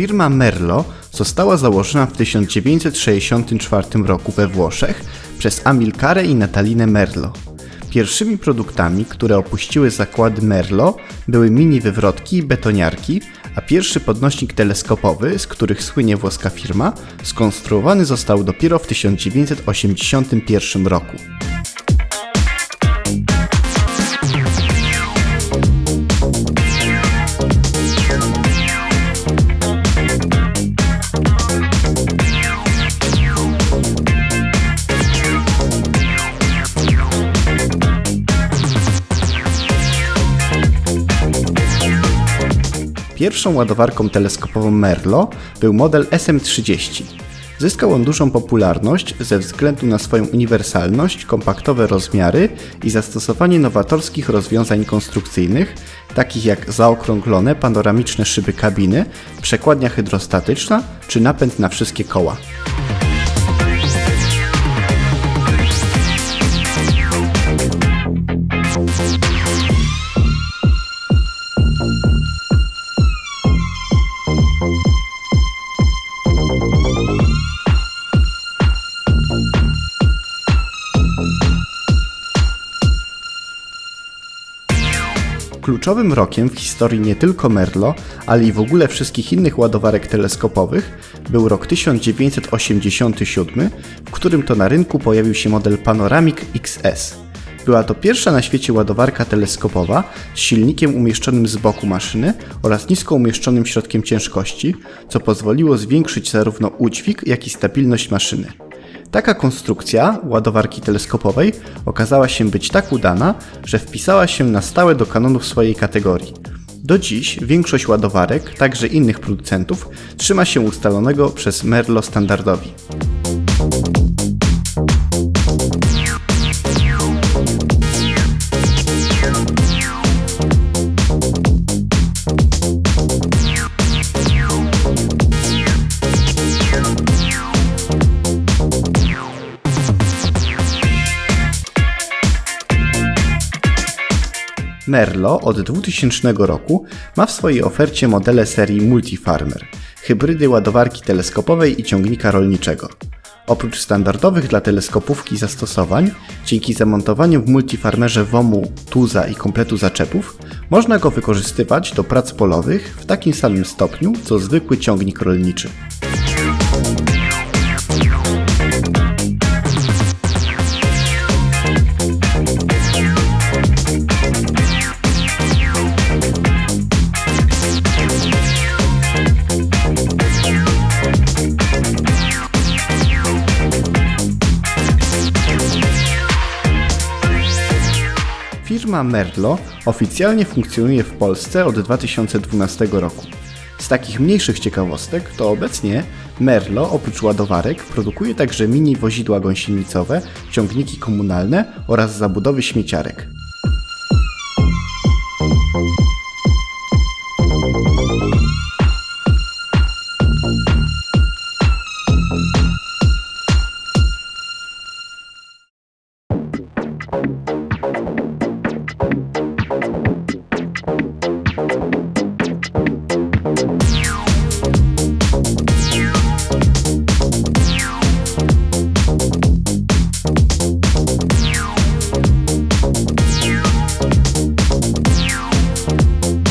Firma Merlo została założona w 1964 roku we Włoszech przez Amilcare i Natalinę Merlo. Pierwszymi produktami, które opuściły zakłady Merlo, były mini wywrotki i betoniarki, a pierwszy podnośnik teleskopowy, z których słynie włoska firma, skonstruowany został dopiero w 1981 roku. Pierwszą ładowarką teleskopową Merlo był model SM30. Zyskał on dużą popularność ze względu na swoją uniwersalność, kompaktowe rozmiary i zastosowanie nowatorskich rozwiązań konstrukcyjnych, takich jak zaokrąglone panoramiczne szyby kabiny, przekładnia hydrostatyczna czy napęd na wszystkie koła. Kluczowym rokiem w historii nie tylko Merlo, ale i w ogóle wszystkich innych ładowarek teleskopowych był rok 1987, w którym to na rynku pojawił się model Panoramic XS. Była to pierwsza na świecie ładowarka teleskopowa z silnikiem umieszczonym z boku maszyny oraz nisko umieszczonym środkiem ciężkości, co pozwoliło zwiększyć zarówno udźwig, jak i stabilność maszyny. Taka konstrukcja ładowarki teleskopowej okazała się być tak udana, że wpisała się na stałe do kanonów swojej kategorii. Do dziś większość ładowarek, także innych producentów, trzyma się ustalonego przez Merlo standardowi. Merlo od 2000 roku ma w swojej ofercie modele serii Multifarmer, hybrydy ładowarki teleskopowej i ciągnika rolniczego. Oprócz standardowych dla teleskopówki zastosowań, dzięki zamontowaniu w multifarmerze WOMU, tuza i kompletu zaczepów, można go wykorzystywać do prac polowych w takim samym stopniu co zwykły ciągnik rolniczy. Firma Merlo oficjalnie funkcjonuje w Polsce od 2012 roku. Z takich mniejszych ciekawostek to obecnie Merlo oprócz ładowarek produkuje także mini wozidła gąsienicowe, ciągniki komunalne oraz zabudowy śmieciarek.